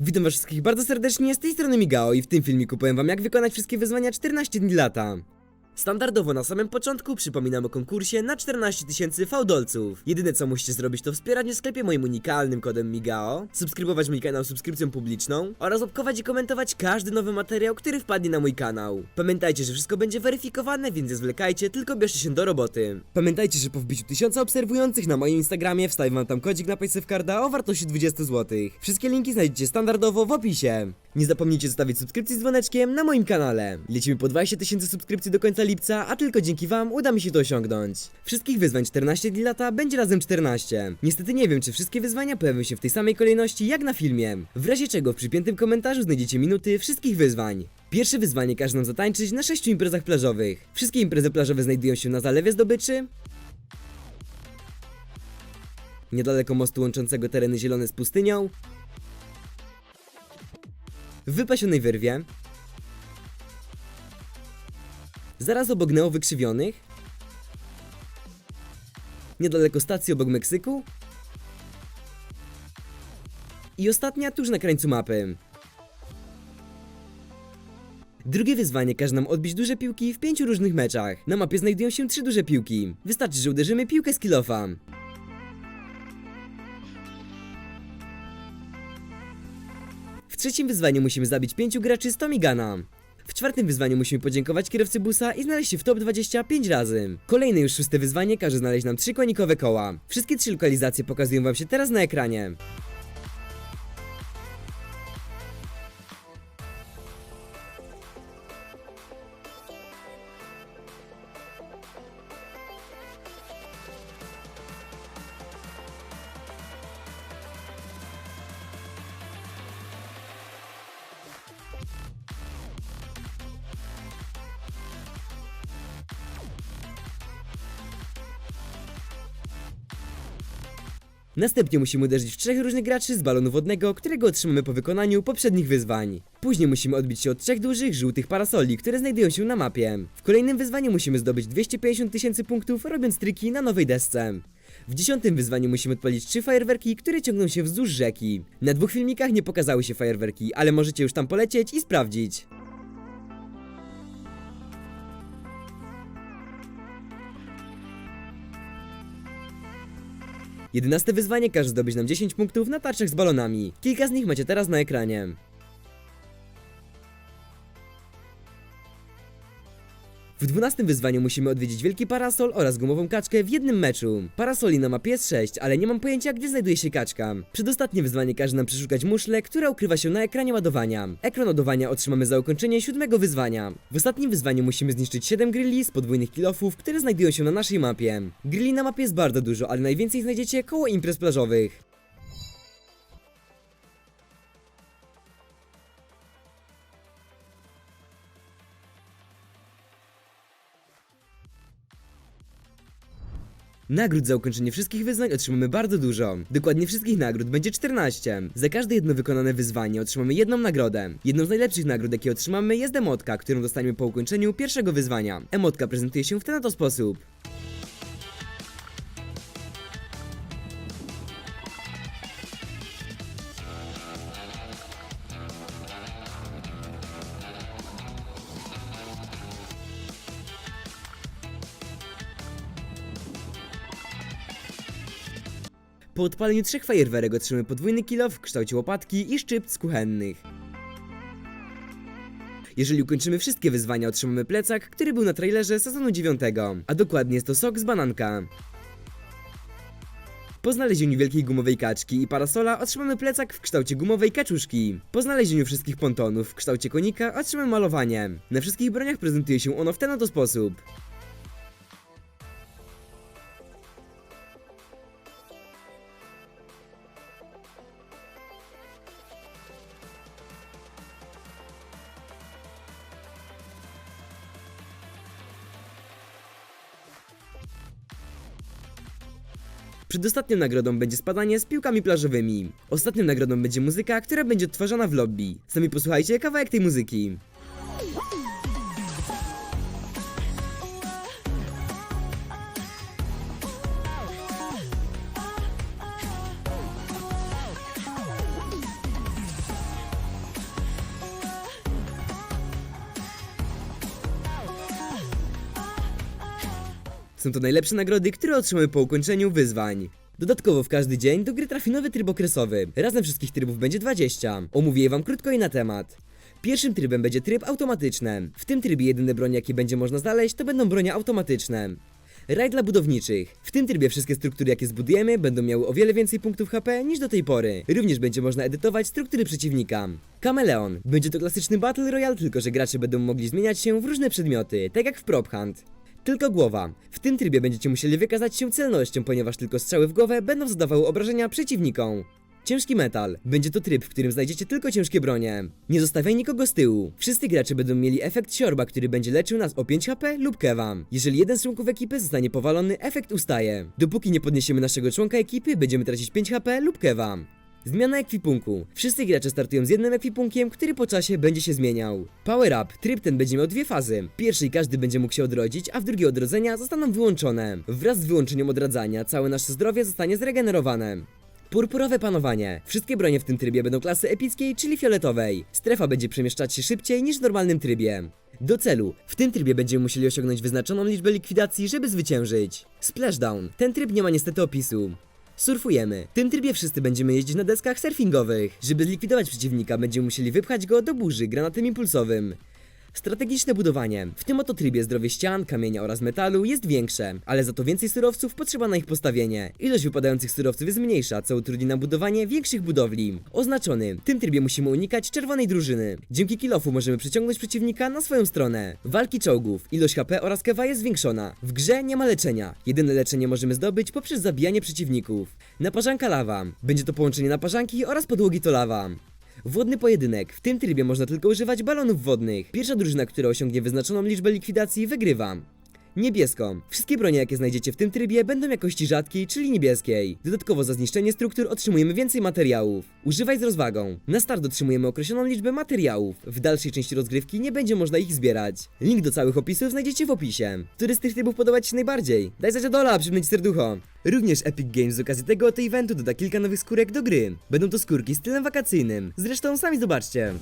Witam was wszystkich bardzo serdecznie, z tej strony Migao i w tym filmiku powiem wam jak wykonać wszystkie wyzwania 14 dni lata. Standardowo na samym początku przypominam o konkursie na 14 tysięcy fałdolców. Jedyne co musicie zrobić to wspierać mnie w sklepie moim unikalnym kodem Migao, subskrybować mój kanał subskrypcją publiczną oraz łapkować i komentować każdy nowy materiał, który wpadnie na mój kanał. Pamiętajcie, że wszystko będzie weryfikowane, więc nie zwlekajcie, tylko bierzcie się do roboty. Pamiętajcie, że po wbiciu tysiąca obserwujących na moim Instagramie wstawię wam tam kodzik na Paysafe o wartości 20 zł. Wszystkie linki znajdziecie standardowo w opisie. Nie zapomnijcie zostawić subskrypcji z dzwoneczkiem na moim kanale. Lecimy po 20 tysięcy subskrypcji do końca lipca, a tylko dzięki wam uda mi się to osiągnąć. Wszystkich wyzwań 14 dni lata będzie razem 14. Niestety nie wiem, czy wszystkie wyzwania pojawią się w tej samej kolejności jak na filmie. W razie czego w przypiętym komentarzu znajdziecie minuty wszystkich wyzwań. Pierwsze wyzwanie każe nam zatańczyć na 6 imprezach plażowych. Wszystkie imprezy plażowe znajdują się na Zalewie Zdobyczy, niedaleko mostu łączącego tereny zielone z pustynią, w wypasionej wyrwie, zaraz obok neowykrzywionych, niedaleko stacji obok Meksyku i ostatnia tuż na krańcu mapy. Drugie wyzwanie każe nam odbić duże piłki w pięciu różnych meczach. Na mapie znajdują się trzy duże piłki. Wystarczy, że uderzymy piłkę z kilofa. Trzecim wyzwaniu musimy zabić pięciu graczy z Tomigana. W czwartym wyzwaniu musimy podziękować kierowcy busa i znaleźć się w top 25 razy. Kolejne już szóste wyzwanie każe znaleźć nam trzy konikowe koła. Wszystkie trzy lokalizacje pokazują wam się teraz na ekranie. Następnie musimy uderzyć w trzech różnych graczy z balonu wodnego, którego otrzymamy po wykonaniu poprzednich wyzwań. Później musimy odbić się od trzech dużych, żółtych parasoli, które znajdują się na mapie. W kolejnym wyzwaniu musimy zdobyć 250 tysięcy punktów, robiąc triki na nowej desce. W dziesiątym wyzwaniu musimy odpalić trzy fajerwerki, które ciągną się wzdłuż rzeki. Na dwóch filmikach nie pokazały się fajerwerki, ale możecie już tam polecieć i sprawdzić. Jedenaste wyzwanie każe zdobyć nam 10 punktów na tarczach z balonami. Kilka z nich macie teraz na ekranie. W dwunastym wyzwaniu musimy odwiedzić wielki parasol oraz gumową kaczkę w jednym meczu. Parasoli na mapie jest 6, ale nie mam pojęcia gdzie znajduje się kaczka. Przedostatnie wyzwanie każe nam przeszukać muszlę, która ukrywa się na ekranie ładowania. Ekran ładowania otrzymamy za ukończenie siódmego wyzwania. W ostatnim wyzwaniu musimy zniszczyć 7 grilli z podwójnych kilofów, które znajdują się na naszej mapie. Grilli na mapie jest bardzo dużo, ale najwięcej znajdziecie koło imprez plażowych. Nagród za ukończenie wszystkich wyzwań otrzymamy bardzo dużo. Dokładnie wszystkich nagród będzie 14. Za każde jedno wykonane wyzwanie otrzymamy jedną nagrodę. Jedną z najlepszych nagród, jakie otrzymamy jest emotka, którą dostaniemy po ukończeniu pierwszego wyzwania. Emotka prezentuje się w ten oto sposób. Po odpaleniu trzech fajerwerek otrzymamy podwójny kilof w kształcie łopatki i szczypt kuchennych. Jeżeli ukończymy wszystkie wyzwania, otrzymamy plecak, który był na trailerze sezonu 9, a dokładnie jest to sok z bananka. Po znalezieniu wielkiej gumowej kaczki i parasola otrzymamy plecak w kształcie gumowej kaczuszki. Po znalezieniu wszystkich pontonów w kształcie konika otrzymamy malowanie. Na wszystkich broniach prezentuje się ono w ten oto sposób. Przedostatnią nagrodą będzie spadanie z piłkami plażowymi. Ostatnią nagrodą będzie muzyka, która będzie odtwarzana w lobby. Sami posłuchajcie kawałek tej muzyki. Są to najlepsze nagrody, które otrzymamy po ukończeniu wyzwań. Dodatkowo w każdy dzień do gry trafi nowy tryb okresowy. Razem wszystkich trybów będzie 20. Omówię je wam krótko i na temat. Pierwszym trybem będzie tryb automatyczny. W tym trybie jedyne broń jakie będzie można znaleźć to będą bronie automatyczne. Raj dla budowniczych. W tym trybie wszystkie struktury jakie zbudujemy będą miały o wiele więcej punktów HP niż do tej pory. Również będzie można edytować struktury przeciwnika. Kameleon. Będzie to klasyczny Battle Royale, tylko że gracze będą mogli zmieniać się w różne przedmioty, tak jak w Prop Hunt. Tylko głowa. W tym trybie będziecie musieli wykazać się celnością, ponieważ tylko strzały w głowę będą zadawały obrażenia przeciwnikom. Ciężki metal. Będzie to tryb, w którym znajdziecie tylko ciężkie bronie. Nie zostawiaj nikogo z tyłu. Wszyscy gracze będą mieli efekt siorba, który będzie leczył nas o 5 HP lub kewa. Jeżeli jeden z członków ekipy zostanie powalony, efekt ustaje. Dopóki nie podniesiemy naszego członka ekipy, będziemy tracić 5 HP lub kewa. Zmiana ekwipunku. Wszyscy gracze startują z jednym ekwipunkiem, który po czasie będzie się zmieniał. Power up. Tryb ten będzie miał dwie fazy. W pierwszej każdy będzie mógł się odrodzić, a w drugiej odrodzenia zostaną wyłączone. Wraz z wyłączeniem odradzania całe nasze zdrowie zostanie zregenerowane. Purpurowe panowanie. Wszystkie bronie w tym trybie będą klasy epickiej, czyli fioletowej. Strefa będzie przemieszczać się szybciej niż w normalnym trybie. Do celu. W tym trybie będziemy musieli osiągnąć wyznaczoną liczbę likwidacji, żeby zwyciężyć. Splashdown. Ten tryb nie ma niestety opisu. Surfujemy. W tym trybie wszyscy będziemy jeździć na deskach surfingowych. Żeby zlikwidować przeciwnika, będziemy musieli wypchać go do burzy granatem impulsowym. Strategiczne budowanie. W tym oto trybie zdrowie ścian, kamienia oraz metalu jest większe, ale za to więcej surowców potrzeba na ich postawienie. Ilość wypadających surowców jest mniejsza, co utrudni nam budowanie większych budowli. Oznaczony. W tym trybie musimy unikać czerwonej drużyny. Dzięki kilofu możemy przyciągnąć przeciwnika na swoją stronę. Walki czołgów. Ilość HP oraz kewa jest zwiększona. W grze nie ma leczenia. Jedyne leczenie możemy zdobyć poprzez zabijanie przeciwników. Naparzanka lawa. Będzie to połączenie naparzanki oraz podłogi to lawa. Wodny pojedynek. W tym trybie można tylko używać balonów wodnych. Pierwsza drużyna, która osiągnie wyznaczoną liczbę likwidacji, wygrywa. Niebiesko. Wszystkie bronie, jakie znajdziecie w tym trybie, będą jakości rzadkiej, czyli niebieskiej. Dodatkowo za zniszczenie struktur otrzymujemy więcej materiałów. Używaj z rozwagą. Na start otrzymujemy określoną liczbę materiałów. W dalszej części rozgrywki nie będzie można ich zbierać. Link do całych opisów znajdziecie w opisie. Który z tych trybów podoba Ci się najbardziej? Daj znać dola, przypnąć serducho. Również Epic Games z okazji tego oto eventu doda kilka nowych skórek do gry. Będą to skórki z stylem wakacyjnym. Zresztą sami zobaczcie.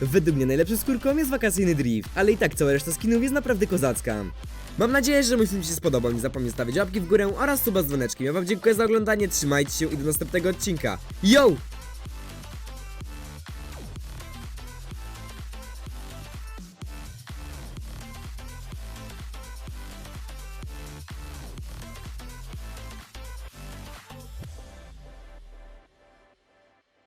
Według mnie najlepszą skórką jest wakacyjny drift, ale i tak cała reszta skinów jest naprawdę kozacka. Mam nadzieję, że mój film się spodobał. Nie zapomnij stawić łapki w górę oraz suba z dzwoneczkiem. Ja Wam dziękuję za oglądanie, trzymajcie się i do następnego odcinka. Yo!